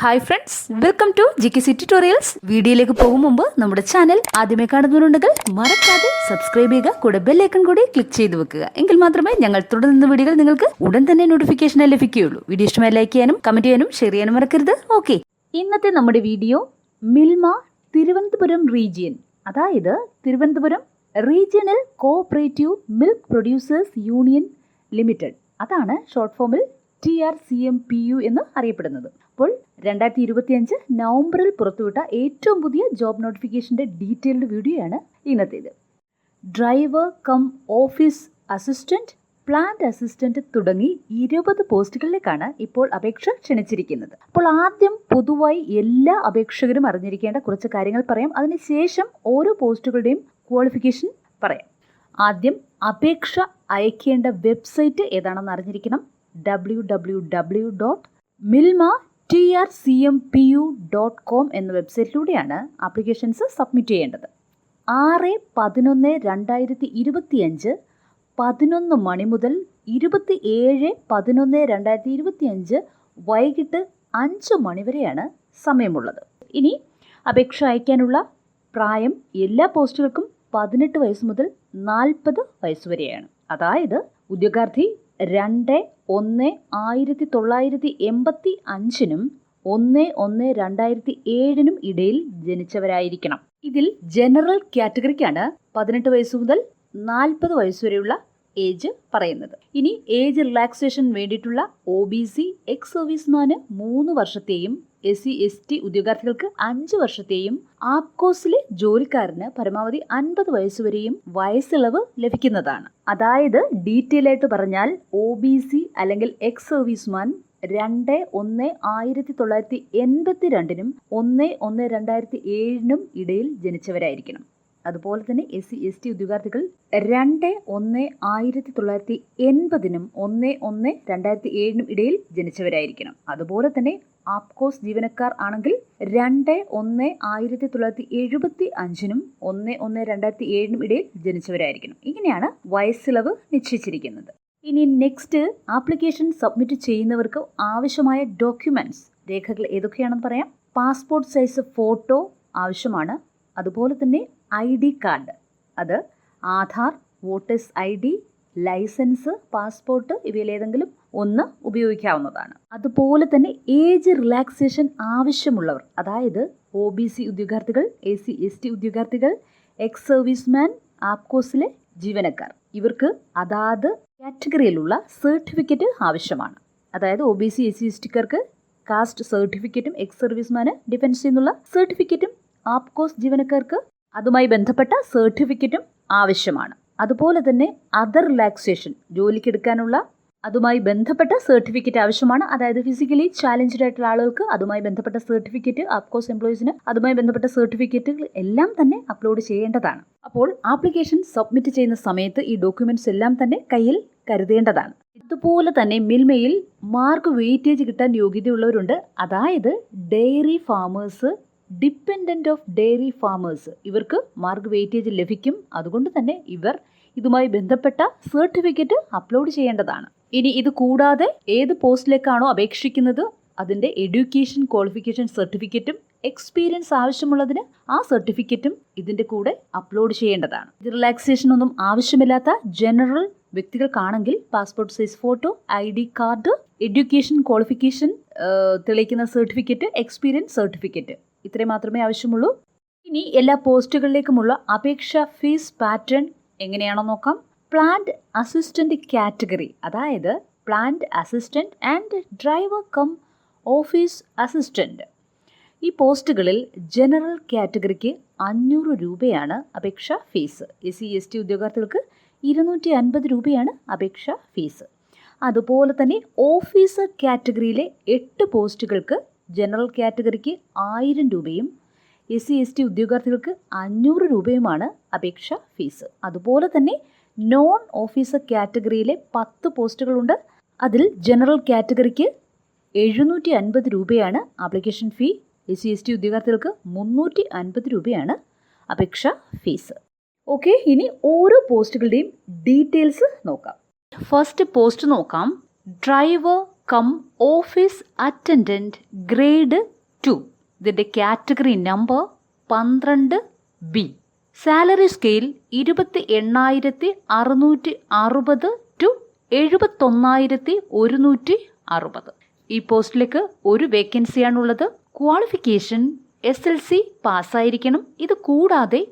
Hi friends welcome to G K C tutorials വീഡിയോയിലേക്ക് പോകും മുമ്പ് നമ്മുടെ ചാനൽ ആദ്യമേ കാണുന്നവരുണ്ടെങ്കിൽ മറക്കാതെ സബ്സ്ക്രൈബ് ചെയ്യുക കൂടെ ബെല്ലൈക്കൺ കൂടി ക്ലിക്ക് ചെയ്ത് വെക്കുക. എങ്കിൽ മാത്രമേ ഞങ്ങൾ തുടർന്ന വീഡിയോകൾ നിങ്ങൾക്ക് ഉടൻ തന്നെ നോട്ടിഫിക്കേഷൻ ലഭിക്കുകയുള്ളൂ. വീഡിയോ ഇഷ്ടമായി ലൈക്ക് ചെയ്യാനും കമന്റ് ചെയ്യാനും ഷെയർ ചെയ്യാനും മറക്കരുത്. ഓക്കെ ഇന്നത്തെ നമ്മുടെ വീഡിയോ മിൽമ തിരുവനന്തപുരം റീജിയൻ അതായത് Thiruvananthapuram regional cooperative milk producers union limited അതാണ് ഷോർട്ട് ഫോമിൽ T R C M P U എന്ന് അറിയപ്പെടുന്നത്. അപ്പോൾ രണ്ടായിരത്തി ഇരുപത്തിയഞ്ച് നവംബറിൽ പുറത്തുവിട്ട ഏറ്റവും പുതിയ ജോബ് നോട്ടിഫിക്കേഷന്റെ ഡീറ്റെയിൽഡ് വീഡിയോയാണ് ഇന്നത്തേത്. Driver cum office assistant plant assistant തുടങ്ങി ഇരുപത് പോസ്റ്റുകളിലേക്കാണ് ഇപ്പോൾ അപേക്ഷ ക്ഷണിച്ചിരിക്കുന്നത്. അപ്പോൾ ആദ്യം പൊതുവായി എല്ലാ അപേക്ഷകരും അറിഞ്ഞിരിക്കേണ്ട കുറച്ച് കാര്യങ്ങൾ പറയാം. അതിനുശേഷം ഓരോ പോസ്റ്റുകളുടെയും ക്വാളിഫിക്കേഷൻ പറയാം. ആദ്യം അപേക്ഷ അയക്കേണ്ട വെബ്സൈറ്റ് ഏതാണെന്ന് അറിഞ്ഞിരിക്കണം. W W W dot Milma T R C M P U dot com എന്ന വെബ്സൈറ്റിലൂടെയാണ് ആപ്ലിക്കേഷൻസ് സബ്മിറ്റ് ചെയ്യേണ്ടത്. ആറ് പതിനൊന്ന് രണ്ടായിരത്തി ഇരുപത്തിയഞ്ച് പതിനൊന്ന് മണി മുതൽ ഇരുപത്തി ഏഴ് പതിനൊന്ന് രണ്ടായിരത്തി ഇരുപത്തിയഞ്ച് വൈകിട്ട് അഞ്ച് മണി വരെയാണ് സമയമുള്ളത്. ഇനി അപേക്ഷ അയക്കാനുള്ള പ്രായം എല്ലാ പോസ്റ്റുകൾക്കും പതിനെട്ട് വയസ്സ് മുതൽ നാൽപ്പത് വയസ്സ് വരെയാണ്. അതായത് ഉദ്യോഗാർത്ഥി രണ്ട് ഒന്ന് ആയിരത്തി തൊള്ളായിരത്തി എൺപത്തി അഞ്ചിനും ഒന്ന് ഒന്ന് രണ്ടായിരത്തി ഏഴിനും ഇടയിൽ ജനിച്ചവരായിരിക്കണം. ഇതിൽ ജനറൽ കാറ്റഗറിക്കാണ് പതിനെട്ട് വയസ്സ് മുതൽ നാൽപ്പത് വയസ്സ് വരെയുള്ള ഏജ് പറയുന്നത്. ഇനി ഏജ് റിലാക്സേഷൻ വേണ്ടിയിട്ടുള്ള ഒ ബി സി എക്സ് സർവീസ്മാന് മൂന്ന് വർഷത്തെയും എസ് സി എസ് ടി ഉദ്യോഗാർത്ഥികൾക്ക് അഞ്ച് വർഷത്തെയും ആപ്കോസിലെ ജോലിക്കാരന് പരമാവധി അൻപത് വയസ്സുവരെയും വയസ്സിളവ് ലഭിക്കുന്നതാണ്. അതായത് ഡീറ്റെയിൽ ആയിട്ട് പറഞ്ഞാൽ ഒ ബി സി അല്ലെങ്കിൽ എക്സ് സർവീസ്മാൻ രണ്ട് ഒന്ന് ആയിരത്തി തൊള്ളായിരത്തി എൺപത്തി രണ്ടിനും ഒന്ന് ഒന്ന് രണ്ടായിരത്തി ഏഴിനും ഇടയിൽ ജനിച്ചവരായിരിക്കണം. അതുപോലെ തന്നെ എസ് സി എസ് ടി ഉദ്യോഗാർത്ഥികൾ രണ്ട് ഒന്ന് ആയിരത്തി തൊള്ളായിരത്തി എൺപതിനും ഒന്ന് ഒന്ന് രണ്ടായിരത്തി ഏഴിനും ഇടയിൽ ജനിച്ചവരായിരിക്കണം. അതുപോലെ തന്നെ ആപ്കോസ് ജീവനക്കാർ ആണെങ്കിൽ രണ്ട് ഒന്ന് ആയിരത്തി തൊള്ളായിരത്തി എഴുപത്തി അഞ്ചിനും ഒന്ന് ഒന്ന് രണ്ടായിരത്തി ഏഴിനും ഇടയിൽ ജനിച്ചവരായിരിക്കണം. ഇങ്ങനെയാണ് വയസ്സിളവ് നിശ്ചയിച്ചിരിക്കുന്നത്. ഇനി നെക്സ്റ്റ് ആപ്ലിക്കേഷൻ സബ്മിറ്റ് ചെയ്യുന്നവർക്ക് ആവശ്യമായ ഡോക്യുമെന്റ്സ്. രേഖകൾ ഏതൊക്കെയാണെന്ന് പറയാം. പാസ്പോർട്ട് സൈസ് ഫോട്ടോ ആവശ്യമാണ്. അതുപോലെ തന്നെ ഐ ഡി കാർഡ്. അത് Aadhaar voters I D license passport ഇവയിലേതെങ്കിലും ഒന്ന് ഉപയോഗിക്കാവുന്നതാണ്. അതുപോലെ തന്നെ ഏജ് റിലാക്സേഷൻ ആവശ്യമുള്ളവർ അതായത് ഒ ബി സി ഉദ്യോഗാർത്ഥികൾ എ സി എസ് ടി ഉദ്യോഗാർത്ഥികൾ എക്സ് സർവീസ്മാൻ ആപ്കോസിലെ ജീവനക്കാർ ഇവർക്ക് അതാത് കാറ്റഗറിയിലുള്ള സർട്ടിഫിക്കറ്റ് ആവശ്യമാണ്. അതായത് O B C S C S ടിക്കാർക്ക് caste സർട്ടിഫിക്കറ്റും എക്സ് സർവീസ്മാന് ഡിഫൻസ് നിന്നുള്ള സർട്ടിഫിക്കറ്റും ആപ്കോസ് ജീവനക്കാർക്ക് അതുമായി ബന്ധപ്പെട്ട സർട്ടിഫിക്കറ്റും ആവശ്യമാണ്. അതുപോലെ തന്നെ അതർ റിലാക്സേഷൻ ജോലിക്കെടുക്കാനുള്ള അതുമായി ബന്ധപ്പെട്ട സർട്ടിഫിക്കറ്റ് ആവശ്യമാണ്. അതായത് ഫിസിക്കലി ചാലഞ്ച്ഡ് ആയിട്ടുള്ള ആളുകൾക്ക് അതുമായി ബന്ധപ്പെട്ട സർട്ടിഫിക്കറ്റ് ആപ്കോസ് എംപ്ലോയീസിന് അതുമായി ബന്ധപ്പെട്ട സർട്ടിഫിക്കറ്റുകൾ എല്ലാം തന്നെ അപ്ലോഡ് ചെയ്യേണ്ടതാണ്. അപ്പോൾ ആപ്ലിക്കേഷൻ സബ്മിറ്റ് ചെയ്യുന്ന സമയത്ത് ഈ ഡോക്യുമെന്റ്സ് എല്ലാം തന്നെ കയ്യിൽ കരുതേണ്ടതാണ്. ഇതുപോലെ തന്നെ മിൽമയിൽ മാർക്ക് വെയിറ്റേജ് കിട്ടാൻ യോഗ്യതയുള്ളവരുണ്ട്. അതായത് dairy farmers dependent of dairy farmers ഇവർക്ക് മാർക്ക് വെയിറ്റേജ് ലഭിക്കും. അതുകൊണ്ട് തന്നെ ഇവർ ഇതുമായി ബന്ധപ്പെട്ട സർട്ടിഫിക്കറ്റ് അപ്ലോഡ് ചെയ്യേണ്ടതാണ്. ഇനി ഇത് കൂടാതെ ഏത് പോസ്റ്റിലേക്കാണോ അപേക്ഷിക്കുന്നത്? അതിന്റെ എഡ്യൂക്കേഷൻ ക്വാളിഫിക്കേഷൻ സർട്ടിഫിക്കറ്റും എക്സ്പീരിയൻസ് ആവശ്യമുള്ളതിന് ആ സർട്ടിഫിക്കറ്റും ഇതിന്റെ കൂടെ അപ്ലോഡ് ചെയ്യേണ്ടതാണ്. ഇത് റിലാക്സേഷൻ ഒന്നും ആവശ്യമില്ലാത്ത general വ്യക്തികൾക്കാണെങ്കിൽ passport size photo I D card education qualification തെളിയിക്കുന്ന സർട്ടിഫിക്കറ്റ് എക്സ്പീരിയൻസ് സർട്ടിഫിക്കറ്റ് ഇത്രയും മാത്രമേ ആവശ്യമുള്ളൂ. ഇനി എല്ലാ പോസ്റ്റുകളിലേക്കുമുള്ള അപേക്ഷ ഫീസ് പാറ്റേൺ എങ്ങനെയാണോ നോക്കാം. പ്ലാന്റ് അസിസ്റ്റന്റ് കാറ്റഗറി അതായത് plant assistant and driver cum office assistant. ഈ പോസ്റ്റുകളിൽ ജനറൽ കാറ്റഗറിക്ക് അഞ്ഞൂറ് രൂപയാണ് അപേക്ഷ fees. S C S T ഉദ്യോഗാർത്ഥികൾക്ക് ഇരുന്നൂറ്റി അൻപത് രൂപയാണ് അപേക്ഷ ഫീസ്. അതുപോലെ തന്നെ ഓഫീസർ കാറ്റഗറിയിലെ എട്ട് പോസ്റ്റുകൾക്ക് ജനറൽ കാറ്റഗറിക്ക് ആയിരം രൂപയും എസ് സി എസ് ടി ഉദ്യോഗാർത്ഥികൾക്ക് അഞ്ഞൂറ് രൂപയുമാണ് അപേക്ഷ ഫീസ്. അതുപോലെ തന്നെ നോൺ ഓഫീസർ കാറ്റഗറിയിലെ പത്ത് പോസ്റ്റുകളുണ്ട്. അതിൽ ജനറൽ കാറ്റഗറിക്ക് എഴുന്നൂറ്റി അൻപത് രൂപയാണ് application fee. S C S T ഉദ്യോഗാർത്ഥികൾക്ക് മുന്നൂറ്റി അൻപത് രൂപയാണ് അപേക്ഷ ഫീസ്. ഓക്കെ ഇനി ഓരോ പോസ്റ്റുകളുടെയും ഡീറ്റെയിൽസ് നോക്കാം. ഫസ്റ്റ് പോസ്റ്റ് നോക്കാം. Driver cum office attendant grade two. ഇതിന്റെ കാറ്റഗറി നമ്പർ പന്ത്രണ്ട് ബി. സാലറി സ്കെയിൽ ഇരുപത്തി എണ്ണായിരത്തി അറുന്നൂറ്റി അറുപത് ടു എഴുപത്തൊന്നായിരത്തി ഒരുന്നൂറ്റി അറുപത് ഈ പോസ്റ്റിലേക്ക് ഒരു വേക്കൻസിയാണുള്ളത്. ക്വാളിഫിക്കേഷൻ എസ് എൽ സി പാസ്സായിരിക്കണം. ഇത് കൂടാതെ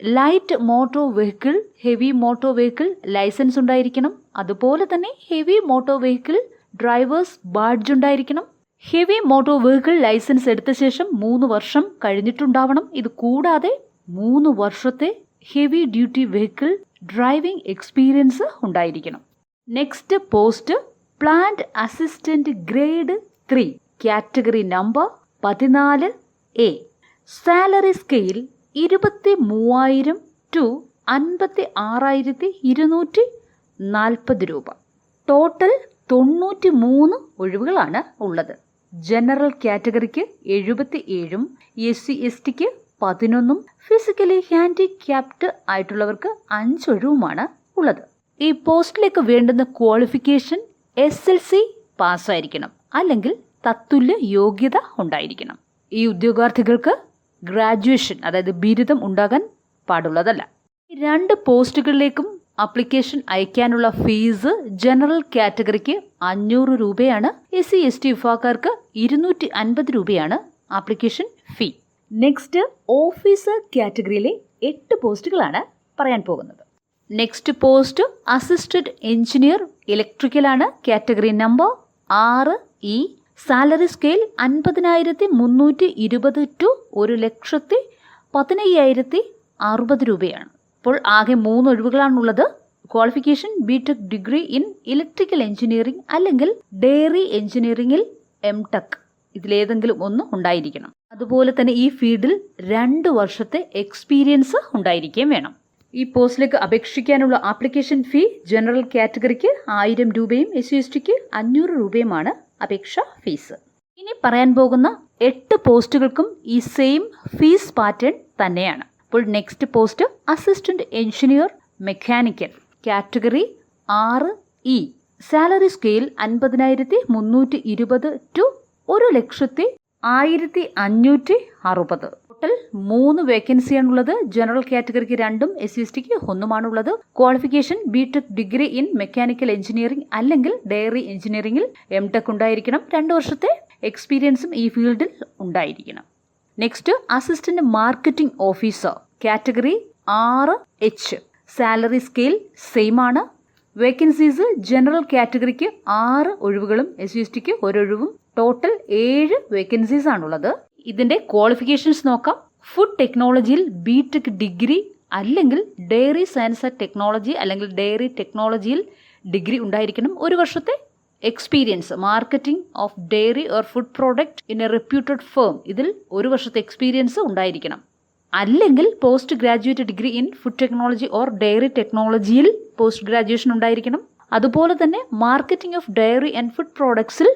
light motor vehicle heavy motor vehicle license ഉണ്ടായിരിക്കണം. അതുപോലെ തന്നെ heavy motor vehicle drivers badge ഉണ്ടായിരിക്കണം ഹെവി മോട്ടോർ വെഹിക്കിൾ ലൈസൻസ് എടുത്ത ശേഷം മൂന്ന് വർഷം കഴിഞ്ഞിട്ടുണ്ടാവണം. ഇത് കൂടാതെ മൂന്ന് വർഷത്തെ heavy duty vehicle driving experience ഉണ്ടായിരിക്കണം. Next post plant assistant grade three category number പതിനാല് എ. സാലറി സ്കെയിൽ ഇരുപത്തി മൂവായിരം ടു അൻപത്തി ആറായിരത്തി ഇരുന്നൂറ്റി നാൽപ്പത് രൂപ. ടോട്ടൽ തൊണ്ണൂറ്റി മൂന്ന് ഒഴിവുകളാണ് ഉള്ളത്. ജനറൽ കാറ്റഗറിക്ക് എഴുപത്തി ഏഴും എസ് സി എസ് ടിക്ക് പതിനൊന്നും ഫിസിക്കലി ഹാൻഡിക്യാപ്ഡ് ആയിട്ടുള്ളവർക്ക് അഞ്ചൊഴിവുമാണ് ഉള്ളത്. ഈ പോസ്റ്റിലേക്ക് വേണ്ടുന്ന ക്വാളിഫിക്കേഷൻ എസ് എൽ സി പാസ്സായിരിക്കണം അല്ലെങ്കിൽ തത്തുല്യ യോഗ്യത ഉണ്ടായിരിക്കണം. ഈ ഉദ്യോഗാർത്ഥികൾക്ക് ഗ്രാജുവേഷൻ അതായത് ബിരുദം ഉണ്ടാകാൻ പാടുള്ളതല്ല. രണ്ട് പോസ്റ്റുകളിലേക്കും അപ്ലിക്കേഷൻ അയക്കാനുള്ള ഫീസ് ജനറൽ കാറ്റഗറിക്ക് അഞ്ഞൂറ് രൂപയാണ്. എസ് സി എസ് ടി വിഭാഗക്കാർക്ക് ഇരുന്നൂറ്റി അൻപത് രൂപയാണ് ആപ്ലിക്കേഷൻ ഫീ. നെക്സ്റ്റ് ഓഫീസർ കാറ്റഗറിയിലെ എട്ട് പോസ്റ്റുകളാണ് പറയാൻ പോകുന്നത്. നെക്സ്റ്റ് പോസ്റ്റ് അസിസ്റ്റന്റ് എഞ്ചിനീയർ ഇലക്ട്രിക്കലാണ്. കാറ്റഗറി നമ്പർ ആറ് ഇ. സാലറി സ്കെയിൽ അൻപതിനായിരത്തി മുന്നൂറ്റി ഇരുപത് ടു ഒരു ലക്ഷത്തി പതിനയ്യായിരത്തി അറുപത് രൂപയാണ്. ഇപ്പോൾ ആകെ മൂന്ന് ഒഴിവുകളാണുള്ളത്. Qualification B tech degree in electrical engineering അല്ലെങ്കിൽ ഡെയറി എഞ്ചിനീയറിംഗിൽ എം ടെക് ഇതിലേതെങ്കിലും ഒന്ന് ഉണ്ടായിരിക്കണം. അതുപോലെ തന്നെ ഈ ഫീൽഡിൽ രണ്ട് വർഷത്തെ എക്സ്പീരിയൻസ് ഉണ്ടായിരിക്കുകയും വേണം. ഈ പോസ്റ്റിലേക്ക് അപേക്ഷിക്കാനുള്ള ആപ്ലിക്കേഷൻ ഫീ ജനറൽ കാറ്റഗറിക്ക് ആയിരം രൂപയും എസ് സി എസ് ടിക്ക് അഞ്ഞൂറ് രൂപയുമാണ് അപേക്ഷ ഫീസ് ഇനി പറയാൻ പോകുന്ന എട്ട് പോസ്റ്റുകൾക്കും ഈ സെയിം ഫീസ് പാറ്റേൺ തന്നെയാണ്. അപ്പോൾ next post assistant engineer mechanical category ആറ് ഇ സാലറി സ്കെയിൽ അൻപതിനായിരത്തി മുന്നൂറ്റി ഇരുപത് ടു ഒരു ലക്ഷത്തി ആയിരത്തി അഞ്ഞൂറ്റി അറുപത് ടോട്ടൽ മൂന്ന് വേക്കൻസിയാണുള്ളത് ജനറൽ കാറ്റഗറിക്ക് രണ്ടും എസ് സി എസ് ടിക്ക് ഒന്നുമാണുള്ളത്. Qualification B tech degree in mechanical engineering അല്ലെങ്കിൽ ഡയറി എഞ്ചിനീയറിംഗിൽ എം ടെക് ഉണ്ടായിരിക്കണം. രണ്ട് വർഷത്തെ എക്സ്പീരിയൻസും ഈ ഫീൽഡിൽ ഉണ്ടായിരിക്കണം. Next assistant marketing officer category ആറ് എച്ച് സാലറി സ്കെയിൽ സെയിം ആണ്. വേക്കൻസീസ് ജനറൽ കാറ്റഗറിക്ക് ആറ് ഒഴിവുകളും എസ് സി എസ് ടിക്ക് ഒരൊഴിവും ടോട്ടൽ ഏഴ് വേക്കൻസീസ് ആണുള്ളത്. ഇതിന്റെ ക്വാളിഫിക്കേഷൻസ് നോക്കാം. ഫുഡ് ടെക്നോളജിയിൽ ബി ടെക് ഡിഗ്രി അല്ലെങ്കിൽ ഡെയറി സയൻസ് ആൻഡ് ടെക്നോളജി അല്ലെങ്കിൽ ഡെയറി ടെക്നോളജിയിൽ ഡിഗ്രി ഉണ്ടായിരിക്കണം. ഒരു വർഷത്തെ experience marketing of dairy or food product in a reputed firm ഇതിൽ ഒരു വർഷത്തെ എക്സ്പീരിയൻസ് ഉണ്ടായിരിക്കണം. അല്ലെങ്കിൽ post graduate degree in food technology or dairy ടെക്നോളജിയിൽ പോസ്റ്റ് ഗ്രാജുവേഷൻ ഉണ്ടായിരിക്കണം. അതുപോലെ തന്നെ marketing of dairy and food പ്രോഡക്ട്സിൽ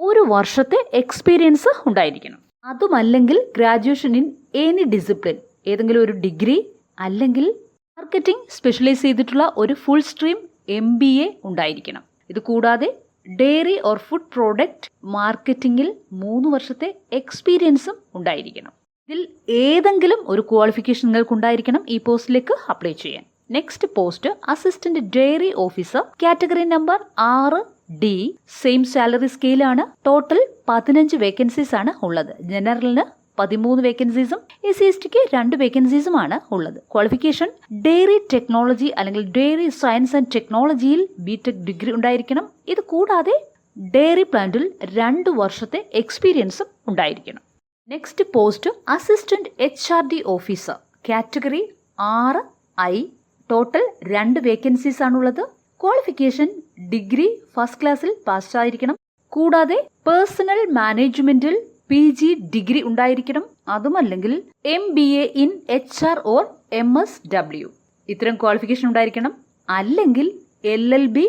ഒരു വർഷത്തെ എക്സ്പീരിയൻസ് ഉണ്ടായിരിക്കണം. അതുമല്ലെങ്കിൽ ഗ്രാജുവേഷൻ ഇൻ എനി ഡിസിപ്ലിൻ ഏതെങ്കിലും ഒരു ഡിഗ്രി അല്ലെങ്കിൽ മാർക്കറ്റിംഗ് സ്പെഷ്യലൈസ് ചെയ്തിട്ടുള്ള ഒരു ഫുൾ സ്ട്രീം എം ഉണ്ടായിരിക്കണം. ഇത് കൂടാതെ ഡയറി ഓർ ഫുഡ് പ്രോഡക്റ്റ് മാർക്കറ്റിംഗിൽ മൂന്ന് വർഷത്തെ എക്സ്പീരിയൻസും ഉണ്ടായിരിക്കണം. ഇതിൽ ഏതെങ്കിലും ഒരു ക്വാളിഫിക്കേഷൻ നിങ്ങൾക്ക് ഉണ്ടായിരിക്കണം ഈ പോസ്റ്റിലേക്ക് അപ്ലൈ ചെയ്യാൻ. Next post assistant dairy officer category number ആറ് ഡി സെയിം സാലറി സ്കെയിലാണ്. ടോട്ടൽ പതിനഞ്ച് വേക്കൻസീസ് ആണ് ഉള്ളത്. ജനറലിന് പതിമൂന്ന് വേക്കൻസീസും എസ് സി എസ് ടിക്ക് രണ്ട് വേക്കൻസീസുമാണ് ഉള്ളത്. ക്വാളിഫിക്കേഷൻ ഡെയറി ടെക്നോളജി അല്ലെങ്കിൽ ഡെയറി സയൻസ് ആൻഡ് ടെക്നോളജിയിൽ ബി ടെക് ഡിഗ്രി ഉണ്ടായിരിക്കണം. ഇത് കൂടാതെ ഡെയറി പ്ലാന്റിൽ രണ്ട് വർഷത്തെ എക്സ്പീരിയൻസും ഉണ്ടായിരിക്കണം. Next post assistant H R D officer category ആറ് ഐ ടോട്ടൽ രണ്ട് വേക്കൻസീസ് ആണുള്ളത്. ക്വാളിഫിക്കേഷൻ ഡിഗ്രി ഫസ്റ്റ് ക്ലാസ്സിൽ പാസ്സായിരിക്കണം കൂടാതെ പേഴ്സണൽ മാനേജ്മെന്റിൽ പി ജി ഡിഗ്രി ഉണ്ടായിരിക്കണം അതുമല്ലെങ്കിൽ M B A in H R or M S W. ഇത്തരം ക്വാളിഫിക്കേഷൻ ഉണ്ടായിരിക്കണം അല്ലെങ്കിൽ L L B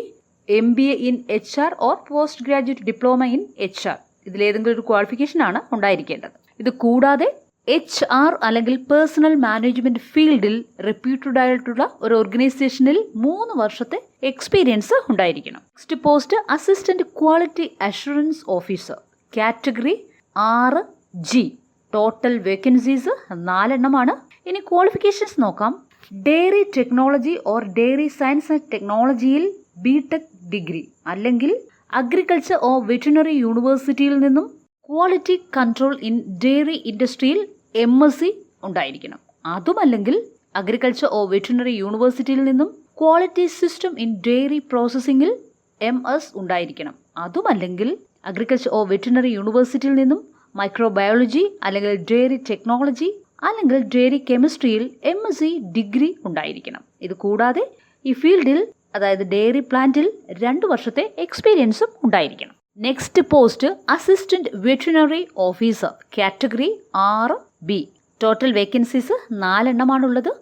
M B A in H R or post graduate diploma in H R. ഇതിലേതെങ്കിലും ഒരു qualification ആണ് ഉണ്ടായിരിക്കേണ്ടത്. ഇത് കൂടാതെ എച്ച് ആർ അല്ലെങ്കിൽ പേഴ്സണൽ മാനേജ്മെന്റ് ഫീൽഡിൽ റെപ്യൂട്ടഡ് ആയിട്ടുള്ള ഒരു ഓർഗനൈസേഷനിൽ മൂന്ന് വർഷത്തെ എക്സ്പീരിയൻസ് ഉണ്ടായിരിക്കണം. Next post assistant quality assurance officer. Category ആറ് ജി. ടോട്ടൽ വേക്കൻസീസ് നാലെണ്ണമാണ്. ഇനി ക്വാളിഫിക്കേഷൻസ് നോക്കാം. Dairy technology or dairy science and ടെക്നോളജിയിൽ ബി ടെക് ഡിഗ്രി അല്ലെങ്കിൽ അഗ്രികൾച്ചർ ഓർ വെറ്റിനറി യൂണിവേഴ്സിറ്റിയിൽ നിന്നും ക്വാളിറ്റി കൺട്രോൾ ഇൻ ഡെയറി ഇൻഡസ്ട്രിയിൽ എം എസ് സി ഉണ്ടായിരിക്കണം. അതുമല്ലെങ്കിൽ അഗ്രികൾച്ചർ ഓർ വെറ്റിനറി യൂണിവേഴ്സിറ്റിയിൽ നിന്നും ക്വാളിറ്റി സിസ്റ്റം ഇൻ ഡെയറി പ്രോസസ്സിംഗിൽ എം എസ് ഉണ്ടായിരിക്കണം. അതുമല്ലെങ്കിൽ അഗ്രികൾച്ചർ ഓർ വെറ്റിനറി യൂണിവേഴ്സിറ്റിയിൽ നിന്നും മൈക്രോബയോളജി അല്ലെങ്കിൽ ഡെയറി ടെക്നോളജി അല്ലെങ്കിൽ ഡെയറി കെമിസ്ട്രിയിൽ എം എസ് സി ഡിഗ്രി ഉണ്ടായിരിക്കണം. ഇത് കൂടാതെ ഈ ഫീൽഡിൽ അതായത് ഡെയറി പ്ലാന്റിൽ രണ്ട് വർഷത്തെ എക്സ്പീരിയൻസും ഉണ്ടായിരിക്കണം. Next post assistant veterinary officer category ആറ് ബി. ടോട്ടൽ വേക്കൻസീസ് നാലെണ്ണമാണുള്ളത്.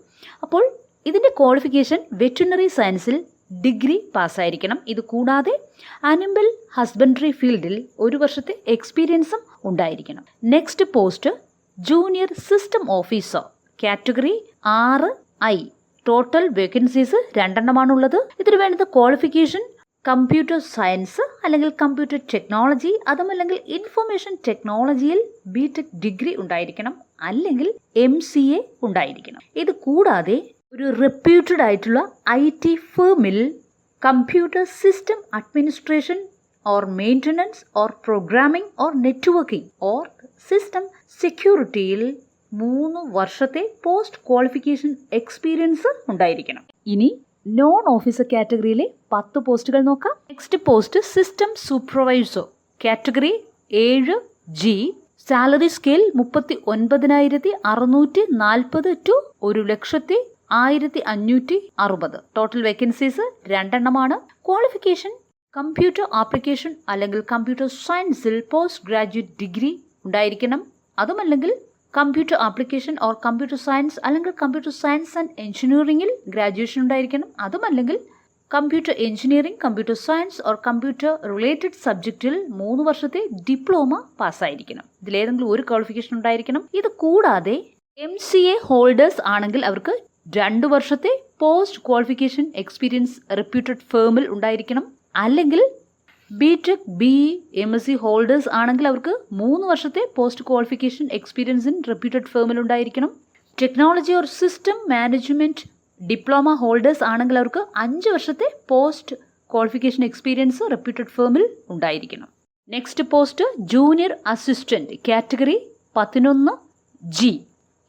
അപ്പോൾ ഇതിന്റെ ക്വാളിഫിക്കേഷൻ വെറ്റിനറി സയൻസിൽ ഡിഗ്രി പാസ്സായിരിക്കണം. ഇത് കൂടാതെ അനിമ്പൽ ഹസ്ബൻഡറി ഫീൽഡിൽ ഒരു വർഷത്തെ എക്സ്പീരിയൻസും ഉണ്ടായിരിക്കണം. Next post junior system officer. Category ആറ് ഐ. ടോട്ടൽ വേക്കൻസീസ് രണ്ടെണ്ണമാണുള്ളത്. ഇതിന് വേണ്ടത് ക്വാളിഫിക്കേഷൻ കമ്പ്യൂട്ടർ സയൻസ് അല്ലെങ്കിൽ കമ്പ്യൂട്ടർ ടെക്നോളജി അതുമല്ലെങ്കിൽ ഇൻഫർമേഷൻ ടെക്നോളജിയിൽ ബി ടെക് ഡിഗ്രി ഉണ്ടായിരിക്കണം അല്ലെങ്കിൽ എം സി എ ഉണ്ടായിരിക്കണം. ഇത് കൂടാതെ ഒരു റെപ്യൂട്ടഡ് ആയിട്ടുള്ള I T ഫേമിൽ computer system administration or maintenance or programming or networking or system സെക്യൂരിറ്റിയിൽ മൂന്ന് വർഷത്തെ പോസ്റ്റ് ക്വാളിഫിക്കേഷൻ എക്സ്പീരിയൻസ് ഉണ്ടായിരിക്കണം. ഇനി നോൺ ഓഫീസർ കാറ്റഗറിയിലെ പത്ത് പോസ്റ്റുകൾ നോക്കാം. Next post system supervisor category ഏഴ് ജി സാലറി സ്കെയിൽ മുപ്പത്തി ഒൻപതിനായിരത്തി അറുന്നൂറ്റി നാൽപ്പത് ടു ഒരു ലക്ഷത്തി ആയിരത്തി അഞ്ഞൂറ്റി അറുപത് ടോട്ടൽ വേക്കൻസീസ് രണ്ടെണ്ണമാണ്. ക്വാളിഫിക്കേഷൻ കമ്പ്യൂട്ടർ ആപ്ലിക്കേഷൻ അല്ലെങ്കിൽ കമ്പ്യൂട്ടർ സയൻസിൽ പോസ്റ്റ് ഗ്രാജുവേറ്റ് ഡിഗ്രി ഉണ്ടായിരിക്കണം. അതുമല്ലെങ്കിൽ computer application or computer science അല്ലെങ്കിൽ കമ്പ്യൂട്ടർ സയൻസ് ആൻഡ് എഞ്ചിനീയറിംഗിൽ ഗ്രാജുവേഷൻ ഉണ്ടായിരിക്കണം. അതുമല്ലെങ്കിൽ computer engineering computer science or computer related സബ്ജക്റ്റിൽ മൂന്ന് വർഷത്തെ ഡിപ്ലോമ പാസ്സായിരിക്കണം. ഇതിലേതെങ്കിലും ഒരു ക്വാളിഫിക്കേഷൻ ഉണ്ടായിരിക്കണം. ഇത് കൂടാതെ എം സി എ ഹോൾഡേഴ്സ് ആണെങ്കിൽ അവർക്ക് രണ്ട് വർഷത്തെ പോസ്റ്റ് ക്വാളിഫിക്കേഷൻ എക്സ്പീരിയൻസ് റെപ്യൂട്ടഡ് ഫേമിൽ ഉണ്ടായിരിക്കണം. അല്ലെങ്കിൽ B tech B M S C holders ആണെങ്കിൽ അവർക്ക് മൂന്ന് വർഷത്തെ post qualification experience in reputed ഫേമിൽ ഉണ്ടായിരിക്കണം. Technology or system management diploma holders ആണെങ്കിൽ അവർക്ക് അഞ്ച് വർഷത്തെ പോസ്റ്റ് ക്വാളിഫിക്കേഷൻ എക്സ്പീരിയൻസ് റെപ്യൂട്ടഡ് ഫേമിൽ ഉണ്ടായിരിക്കണം. Next post junior assistant category പതിനൊന്ന് ജി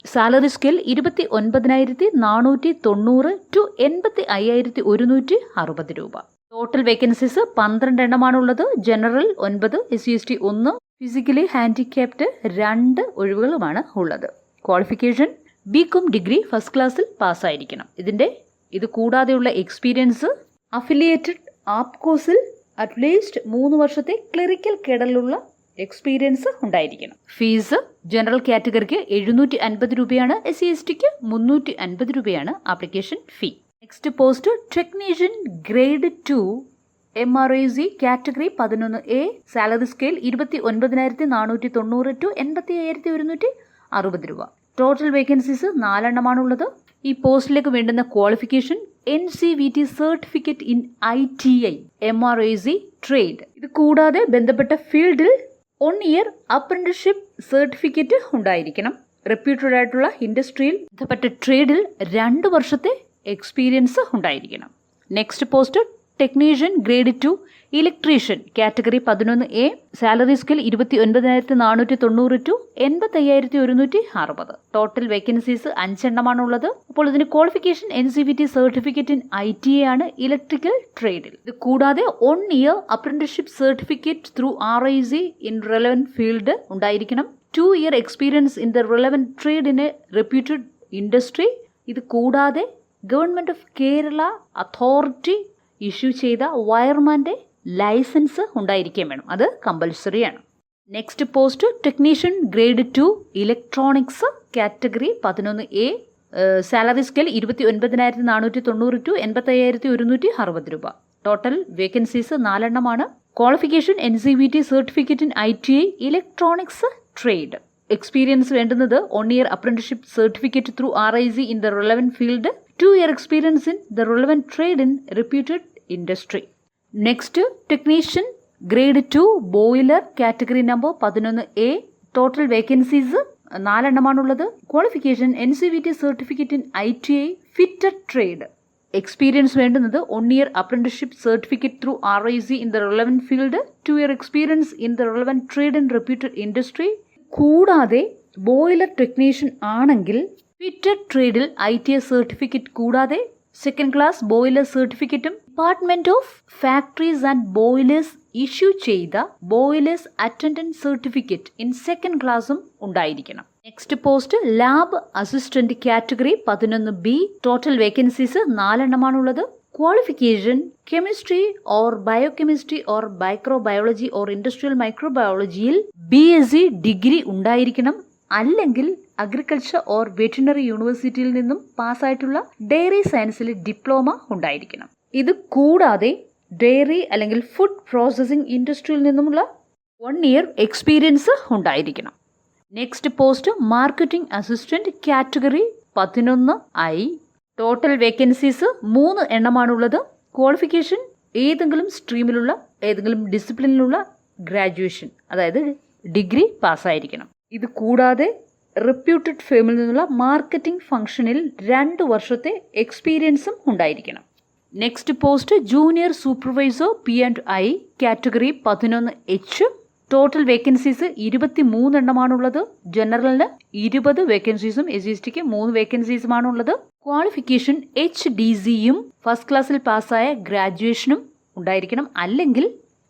സാലറി സ്കെയിൽ ഇരുപത്തി ഒൻപതിനായിരത്തി നാനൂറ്റി തൊണ്ണൂറ് ടു എൺപത്തി അയ്യായിരത്തി ഒരുന്നൂറ്റി അറുപത് രൂപ. ടോട്ടൽ വേക്കൻസീസ് പന്ത്രണ്ട് എണ്ണമാണുള്ളത് ജനറൽ ഒൻപത് എസ് സി എസ് ടി ഒന്ന് ഫിസിക്കലി ഹാൻഡിക്യാപ്റ്റ് രണ്ട് ഒഴിവുകളുമാണ് ഉള്ളത്. Qualification B com degree first ക്ലാസ്സിൽ പാസ്സായിരിക്കണം. ഇതിന്റെ ഇത് കൂടാതെയുള്ള എക്സ്പീരിയൻസ് അഫിലിയേറ്റഡ് ആപ്പ് കോഴ്സിൽ അറ്റ്ലീസ്റ്റ് മൂന്ന് വർഷത്തെ ക്ലറിക്കൽ കേഡറിലുള്ള എക്സ്പീരിയൻസ് ഉണ്ടായിരിക്കണം. ഫീസ് ജനറൽ കാറ്റഗറിക്ക് എഴുന്നൂറ്റി അൻപത് രൂപയാണ് എസ് സി എസ് ടിക്ക് മുന്നൂറ്റി അൻപത് രൂപയാണ് application fee next post technician grade two M R I C category പതിനൊന്ന് എ സാലറി സ്കെയിൽ ഇരുപത്തി ഒൻപതിനായിരത്തി നാനൂറ്റി തൊണ്ണൂറ് ടു എൺപത്തി അയ്യായിരത്തി ഒരുന്നൂറ്റി അറുപത് രൂപ. ടോട്ടൽ വേക്കൻസീസ് നാലെണ്ണമാണുള്ളത്. ഈ പോസ്റ്റിലേക്ക് വേണ്ടുന്ന qualification N C V T certificate in I T I M R I C trade ഇത് കൂടാതെ ബന്ധപ്പെട്ട ഫീൽഡിൽ വൺ ഇയർ അപ്രന്റിഷിപ്പ് സർട്ടിഫിക്കറ്റ് ഉണ്ടായിരിക്കണം. റെപ്യൂട്ടഡ് ആയിട്ടുള്ള ഇൻഡസ്ട്രിയിൽ ബന്ധപ്പെട്ട ട്രേഡിൽ രണ്ട് വർഷത്തെ എക്സ്പീരിയൻസ് ഉണ്ടായിരിക്കണം. Next post technician grade two electrician category പതിനൊന്ന് എ സാലറി സ്കിൽ ഇരുപത്തി ഒൻപതിനായിരത്തി നാനൂറ്റി തൊണ്ണൂറ് ടു എൺപത്തി അയ്യായിരത്തി ഒരുന്നൂറ്റി അറുപത് ടോട്ടൽ വേക്കൻസീസ് അഞ്ചെണ്ണമാണുള്ളത്. അപ്പോൾ ഇതിന് qualification N C V T certificate in I T A ആണ് ഇലക്ട്രിക്കൽ ട്രേഡിൽ. ഇത് കൂടാതെ one year apprenticeship certificate through R I C in relevant field ഉണ്ടായിരിക്കണം. Two year experience in the relevant trade in a reputed industry. ഇത് കൂടാതെ government of Kerala authority issue ചെയ്ത വയർമാന്റെ license ഉണ്ടായിരിക്കുകയും വേണം. അത് കമ്പൽസറിയാണ്. Next post technician grade two electronics category പതിനൊന്ന് A salary scale ഇരുപത്തി ഒൻപതിനായിരത്തി നാനൂറ്റി തൊണ്ണൂറ് ടു എൺപത്തി അയ്യായിരത്തി ഒരുന്നൂറ്റി അറുപത് രൂപ. Total vacancies നാലെണ്ണമാണ്. Qualification N C V T certificate in I T I electronics trade experience വേണ്ടുന്നത് one year apprenticeship certificate through R I C in the relevant field two year experience in the relevant trade in reputed industry next technician grade two boiler category number പതിനൊന്ന് A total vacancies നാലെണ്ണമാണുള്ളത്. Qualification N C V T certificate in I T I fitter trade experience വേണ്ടുന്നത് one year apprenticeship certificate through R I C in the relevant field two year experience in the relevant trade and reputed industry കൂടാതെ boiler technician ആണെങ്കിൽ fitter ട്രേഡിൽ I T I certificate കൂടാതെ second class boiler സർട്ടിഫിക്കറ്റും department of factories and boilers issue ചെയ്ത boilers attendance certificate in second ക്ലാസ്സും ഉണ്ടായിരിക്കണം. Next post lab assistant category പതിനൊന്ന് B total vacancies നാലെണ്ണമാണുള്ളത്. Qualification chemistry or biochemistry or microbiology or industrial മൈക്രോബയോളജിയിൽ B S C degree ഉണ്ടായിരിക്കണം. അല്ലെങ്കിൽ agriculture or veterinary യൂണിവേഴ്സിറ്റിയിൽ നിന്നും പാസ്സായിട്ടുള്ള diary സയൻസിൽ diploma ഉണ്ടായിരിക്കണം. ഇത് കൂടാതെ ഡെയറി അല്ലെങ്കിൽ ഫുഡ് പ്രോസസ്സിംഗ് ഇൻഡസ്ട്രിയിൽ നിന്നുമുള്ള വൺ ഇയർ എക്സ്പീരിയൻസ് ഉണ്ടായിരിക്കണം. Next post marketing assistant category പതിനൊന്ന് ആയി. ടോട്ടൽ വേക്കൻസീസ് മൂന്ന് എണ്ണമാണുള്ളത്. ക്വാളിഫിക്കേഷൻ ഏതെങ്കിലും സ്ട്രീമിലുള്ള ഏതെങ്കിലും ഡിസിപ്ലിനിലുള്ള ഗ്രാജുവേഷൻ അതായത് ഡിഗ്രി പാസ്സായിരിക്കണം ഇത് കൂടാതെ റെപ്യൂട്ടഡ് ഫേമിൽ നിന്നുള്ള മാർക്കറ്റിംഗ് ഫംഗ്ഷനിൽ രണ്ട് വർഷത്തെ എക്സ്പീരിയൻസും ഉണ്ടായിരിക്കണം. Next post junior supervisor P and I category പതിനൊന്ന് എച്ച് ടോട്ടൽ വേക്കൻസീസ് ഇരുപത്തി മൂന്നെണ്ണമാണുള്ളത് ജനറലിന് ഇരുപത് വേക്കൻസീസും എസ് എസ് ടിക്ക് മൂന്ന് വേക്കൻസീസുമാണുള്ളത് ക്വാളിഫിക്കേഷൻ എച്ച് ഡി സിയും ഫസ്റ്റ് ക്ലാസ്സിൽ പാസ്സായ ഗ്രാജുവേഷനും ഉണ്ടായിരിക്കണം. അല്ലെങ്കിൽ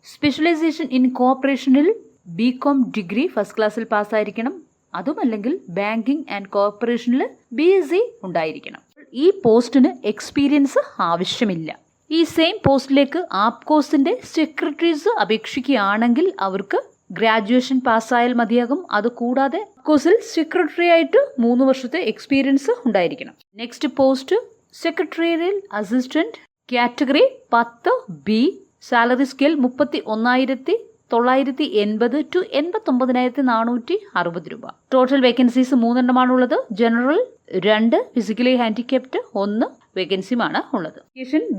സ്പെഷ്യലൈസേഷൻ ഇൻ കോപ്പറേഷനിൽ ബി കോം ഡിഗ്രി ഫസ്റ്റ് ക്ലാസ്സിൽ പാസ്സായിരിക്കണം അതുമല്ലെങ്കിൽ ബാങ്കിങ് ആൻഡ് കോർപ്പറേഷനിൽ ബി എസ് സി ഉണ്ടായിരിക്കണം. ഈ പോസ്റ്റിന് എക്സ്പീരിയൻസ് ആവശ്യമില്ല. ഈ സെയിം പോസ്റ്റിലേക്ക് ആപ്കോസിന്റെ സെക്രട്ടറീസ് അപേക്ഷിക്കുകയാണെങ്കിൽ അവർക്ക് ഗ്രാജുവേഷൻ പാസ്സായാൽ മതിയാകും. അത് കൂടാതെ കോഴ്സിൽ സെക്രട്ടറി ആയിട്ട് മൂന്ന് വർഷത്തെ എക്സ്പീരിയൻസ് ഉണ്ടായിരിക്കണം. Next post secretarial assistant category പത്ത് ബി. സാലറി സ്കെയിൽ മുപ്പത്തി ഒന്നായിരത്തി തൊള്ളായിരത്തി എൺപത് ടു എൺപത്തൊമ്പതിനായിരത്തി നാനൂറ്റി അറുപത് രൂപ. ടോട്ടൽ വേക്കൻസീസ് മൂന്നെണ്ണമാണുള്ളത്. ജനറൽ രണ്ട് ഫിസിക്കലി ഹാൻഡിക്യാപ്റ്റ് ഒന്ന് വേക്കൻസിയുമാണ് ഉള്ളത്.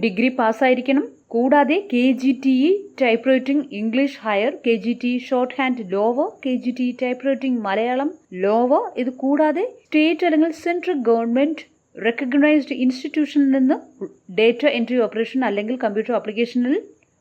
ഡിഗ്രി പാസ്സായിരിക്കണം. കൂടാതെ K G T E typewriting English higher K G T shorthand lower K G T typewriting Malayalam lower ഇത് കൂടാതെ സ്റ്റേറ്റ് അല്ലെങ്കിൽ സെൻട്രൽ ഗവൺമെന്റ് റെക്കഗ്നൈസ്ഡ് ഇൻസ്റ്റിറ്റ്യൂഷനിൽ നിന്ന് ഡേറ്റ എൻട്രി ഓപ്പറേഷൻ അല്ലെങ്കിൽ കമ്പ്യൂട്ടർ ആപ്ലിക്കേഷനിൽ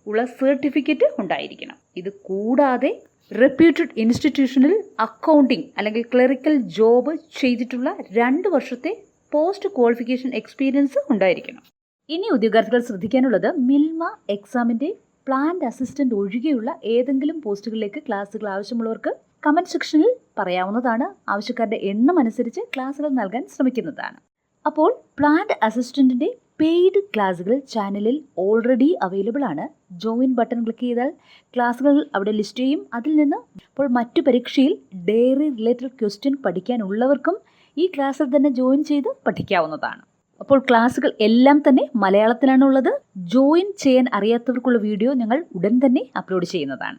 ഉള്ള സർട്ടിഫിക്കറ്റ് ഉണ്ടായിരിക്കണം. ഇത് കൂടാതെ റെപ്യൂട്ടഡ് ഇൻസ്റ്റിറ്റ്യൂഷനിൽ അക്കൗണ്ടിംഗ് അല്ലെങ്കിൽ ക്ലറിക്കൽ ജോബ് ചെയ്തിട്ടുള്ള രണ്ട് വർഷത്തെ പോസ്റ്റ് ക്വാളിഫിക്കേഷൻ എക്സ്പീരിയൻസ് ഉണ്ടായിരിക്കണം. ഇനി ഉദ്യോഗാർത്ഥികൾ ശ്രദ്ധിക്കാനുള്ളത് മിൽമ എക്സാമിന്റെ പ്ലാന്റ് അസിസ്റ്റന്റ് ഒഴികെയുള്ള ഏതെങ്കിലും പോസ്റ്റുകളിലേക്ക് ക്ലാസ്സുകൾ ആവശ്യമുള്ളവർക്ക് കമന്റ് സെക്ഷനിൽ പറയാവുന്നതാണ്. ആവശ്യക്കാരുടെ എണ്ണം അനുസരിച്ച് ക്ലാസ്സുകൾ നൽകാൻ ശ്രമിക്കുന്നതാണ്. അപ്പോൾ പ്ലാന്റ് അസിസ്റ്റന്റിന്റെ പെയ്ഡ് ക്ലാസ്സുകൾ ചാനലിൽ ഓൾറെഡി അവൈലബിൾ ആണ്. ജോയിൻ ബട്ടൺ ക്ലിക്ക് ചെയ്താൽ ക്ലാസ്സുകൾ അവിടെ ലിസ്റ്റ് ചെയ്യും. അതിൽ നിന്ന് ഇപ്പോൾ മറ്റു പരീക്ഷയിൽ ഡെയറി റിലേറ്റഡ് ക്വസ്റ്റ്യൻ പഠിക്കാനുള്ളവർക്കും ഈ ക്ലാസ്സിൽ തന്നെ ജോയിൻ ചെയ്ത് പഠിക്കാവുന്നതാണ്. അപ്പോൾ ക്ലാസ്സുകൾ എല്ലാം തന്നെ മലയാളത്തിലാണുള്ളത്. ജോയിൻ ചെയ്യാൻ അറിയാത്തവർക്കുള്ള വീഡിയോ ഞങ്ങൾ ഉടൻ തന്നെ അപ്ലോഡ് ചെയ്യുന്നതാണ്.